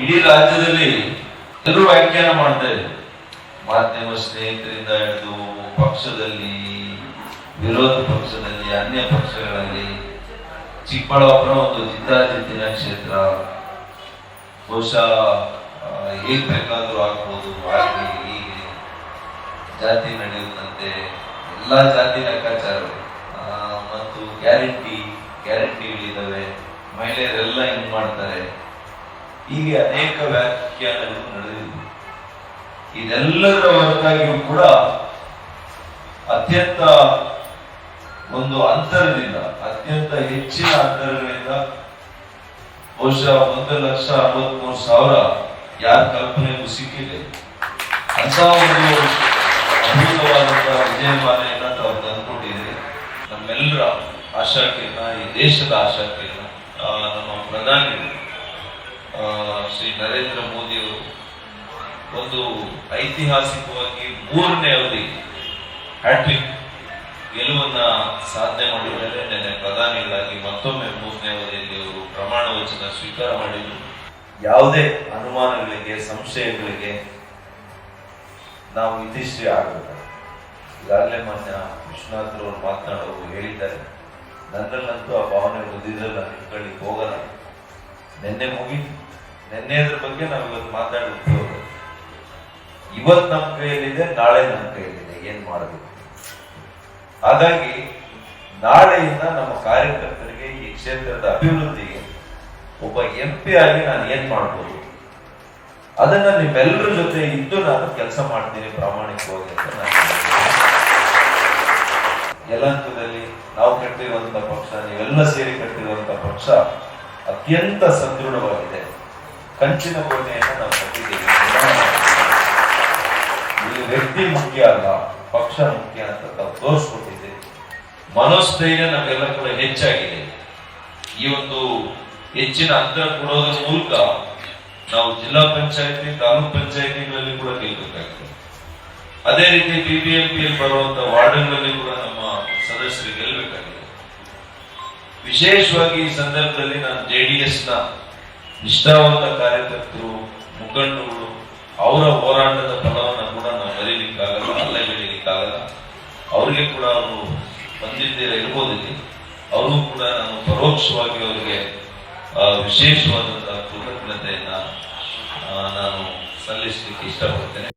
ಇಡೀ ರಾಜ್ಯದಲ್ಲಿ ಎಲ್ಲರೂ ವ್ಯಾಖ್ಯಾನ ಮಾಡ್ತಾ ಇದೆ ಮಾಧ್ಯಮ ಸ್ನೇಹಿತರಿಂದ ಹಿಡಿದು ಪಕ್ಷದಲ್ಲಿ, ವಿರೋಧ ಪಕ್ಷದಲ್ಲಿ, ಅನ್ಯ ಪಕ್ಷಗಳಲ್ಲಿ ಚಿಕ್ಕಬಳ್ಳಾಪುರ ಒಂದು ಜಿದ್ದಾಜಿದ್ದಿನ ಕ್ಷೇತ್ರ ಬಹುಶಃ ಹೇಗ್ ಬೇಕಾದ್ರೂ ಆಗ್ಬೋದು, ಹಾಗೆ ಹೀಗೆ ಜಾತಿ ನಡೆಯುತ್ತಂತೆ, ಎಲ್ಲಾ ಜಾತಿ ಲೆಕ್ಕಾಚಾರಗಳು. ಮತ್ತು ಗ್ಯಾರಂಟಿ ಗ್ಯಾರಂಟಿಗಳಿದ್ದಾವೆ ಮಹಿಳೆಯರೆಲ್ಲ ಹಿಂಗ್ ಮಾಡ್ತಾರೆ. ಹೀಗೆ ಅನೇಕ ವ್ಯಾಖ್ಯಾನಗಳು ನಡೆದಿದೆ ಇದೆಲ್ಲದರ ಹೊರತಾಗಿಯೂ ಕೂಡ ಅತ್ಯಂತ ಒಂದು ಅಂತರದಿಂದ, ಅತ್ಯಂತ ಹೆಚ್ಚಿನ ಅಂತರಗಳಿಂದ ಬಹುಶಃ ಒಂದು ಲಕ್ಷ ಅರವತ್ಮೂರು ಸಾವಿರ ಯಾರ ಕಲ್ಪನೆಗೂ ಸಿಕ್ಕಿದೆ. ಅಂತ ಒಂದು ಅದ್ಭುತವಾದಂತಹ ವಿಜಯಮಾಲೆಯನ್ನ ತಾವು ತಂದುಕೊಂಡಿದ್ದೀರಿ. ನಮ್ಮೆಲ್ಲರ ಈ ದೇಶದ ಆಶಾಕಿರಣ ನಮ್ಮ ಪ್ರಧಾನಿ ಶ್ರೀ ನರೇಂದ್ರ ಮೋದಿಯವರು ಒಂದು ಐತಿಹಾಸಿಕವಾಗಿ ಮೂರನೇ ಅವಧಿ ಹ್ಯಾಟ್ರಿಕ್ ಗೆಲುವನ್ನ ಸಾಧನೆ ಮಾಡಿದ್ದಾರೆ ನೆನ್ನೆ ಪ್ರಧಾನಿಗಳಾಗಿ ಮತ್ತೊಮ್ಮೆ ಮೂರನೇ ಅವಧಿಯಲ್ಲಿ ಅವರು ಪ್ರಮಾಣ ವಚನ ಸ್ವೀಕಾರ ಮಾಡಿದ್ರು. ಯಾವುದೇ ಅನುಮಾನಗಳಿಗೆ, ಸಂಶಯಗಳಿಗೆ ನಾವು ಇತಿಶ್ರೀ ಆಗಬೇಕು. ಈಗಾಗಲೇ ಮಾನ್ಯ ವಿಶ್ವನಾಥ್ ಅವರು ಮಾತನಾಡೋರು ಹೇಳಿದ್ದಾರೆ. ನನ್ನಲ್ಲಂತೂ ಆ ಭಾವನೆ ಬಂದಿದ್ರಲ್ಲಿ ನಾನು ಹೋಗಲ್ಲ. ನಿನ್ನೆ ಮುಗೀತು. ನಿನ್ನೆ ಅದ್ರ ಬಗ್ಗೆ ನಾವು ಇವತ್ತು ಮಾತಾಡಿ ಇವತ್ತು ನಮ್ಮ ಕೈಯಲ್ಲಿದೆ, ನಾಳೆ ನಮ್ಮ ಕೈಯಲ್ಲಿದೆ. ಏನ್ ಮಾಡಬೇಕು? ಹಾಗಾಗಿ, ನಾಳೆಯಿಂದ ನಮ್ಮ ಕಾರ್ಯಕರ್ತರಿಗೆ ಈ ಕ್ಷೇತ್ರದ ಅಭಿವೃದ್ಧಿಗೆ ಒಬ್ಬ ಎಂ ಪಿ ಆಗಿ ನಾನು ಏನ್ ಮಾಡ್ಬೋದು? ಅದನ್ನ ನಿಮ್ಮೆಲ್ಲರ ಜೊತೆ ಇದ್ದು ನಾನು ಕೆಲಸ ಮಾಡ್ತೀನಿ ಪ್ರಾಮಾಣಿಕವಾಗಿ ಅಂತ ನಾನು ಯಲಹಂಕದಲ್ಲಿ ನಾವು ಕಟ್ಟಿರುವಂತ ಪಕ್ಷ, ನೀವೆಲ್ಲ ಸೇರಿ ಕಟ್ಟಿರುವಂತ ಪಕ್ಷ ಅತ್ಯಂತ ಸದೃಢವಾಗಿದೆ. ಕಂಚಿನ ಕೋಣೆಯನ್ನು ನಾವು ಕಟ್ಟಿದ್ದೀವಿ ವ್ಯಕ್ತಿ ಮುಖ್ಯ ಅಲ್ಲ ಪಕ್ಷ ಮುಖ್ಯ ಅಂತ ನಾವು ತೋರಿಸ್ಕೊಟ್ಟಿದ್ದೆ ಮನೋಸ್ಥೈರ್ಯ ನಮಗೆಲ್ಲ ಕೂಡ ಹೆಚ್ಚಾಗಿದೆ ಈ ಒಂದು ಹೆಚ್ಚಿನ ಅಂತರ ಕೊಡೋದ್ರ ಮೂಲಕ ನಾವು ಜಿಲ್ಲಾ ಪಂಚಾಯತಿ ತಾಲೂಕ್ ಪಂಚಾಯತಿಗಳಲ್ಲಿ ಕೂಡ ಗೆಲ್ಲಬೇಕಾಗಿದೆ ಅದೇ ರೀತಿ ಬಿಬಿಎಂಪಿಯಲ್ಲಿ ಬರುವಂತ ವಾರ್ಡ್ಗಳಲ್ಲಿ ಕೂಡ ನಮ್ಮ ಸದಸ್ಯರು ಗೆಲ್ಲಬೇಕಾಗಿದೆ ವಿಶೇಷವಾಗಿ ಈ ಸಂದರ್ಭದಲ್ಲಿ ನಾನು ಜೆಡಿಎಸ್ನ ನಿಷ್ಠಾವಂತ ಕಾರ್ಯಕರ್ತರು ಮುಖಂಡರು ಅವರ ಹೋರಾಟದ ಫಲವನ್ನು ಕೂಡ ನಾವು ಮರೀಲಿಕ್ಕಾಗಲ್ಲ ಅಲ್ಲ ಹೇಳಲಿಕ್ಕಾಗಲ್ಲ. ಅವರಿಗೆ ಕೂಡ ಅವರು ಬಂದಿದ್ದೀರ ಇರ್ಬೋದಿಲ್ಲಿ. ಅವರು ಕೂಡ ನಾನು ಪರೋಕ್ಷವಾಗಿ ಅವರಿಗೆ ವಿಶೇಷವಾದಂತಹ ಕೃತಜ್ಞತೆಯನ್ನ ನಾನು ಸಲ್ಲಿಸಲಿಕ್ಕೆ ಇಷ್ಟಪಡ್ತೇನೆ.